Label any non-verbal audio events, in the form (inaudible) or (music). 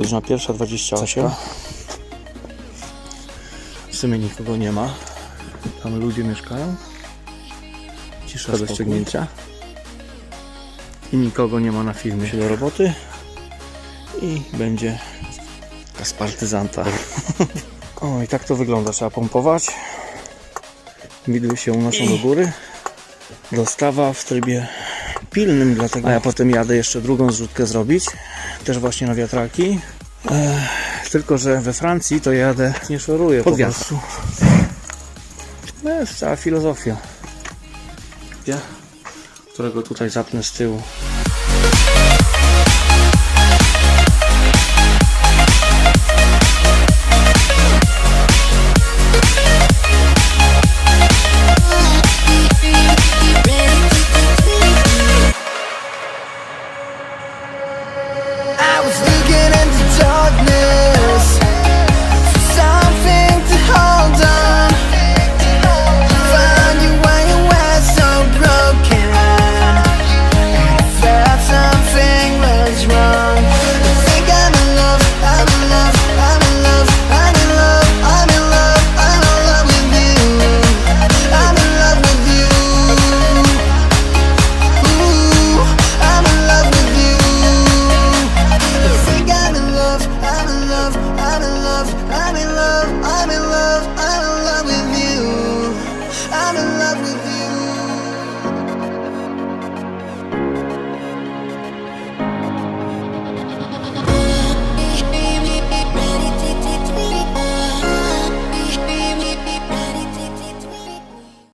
Godzina pierwsza 28. W sumie nikogo nie ma. Tam ludzie mieszkają. Cisza do ściągnięcia. I nikogo nie ma na filmie. Się do roboty. I będzie z partyzanta. (laughs) O, i tak to wygląda. Trzeba pompować. Widły się unoszą do góry. Dostawa w trybie pilnym, dlatego a ja potem jadę jeszcze drugą zrzutkę zrobić. Też właśnie na wiatraki. Ech, tylko, że we Francji to jadę, nie szoruję pod wiatr. To jest cała filozofia. Ja, którego tutaj zapnę z tyłu. I was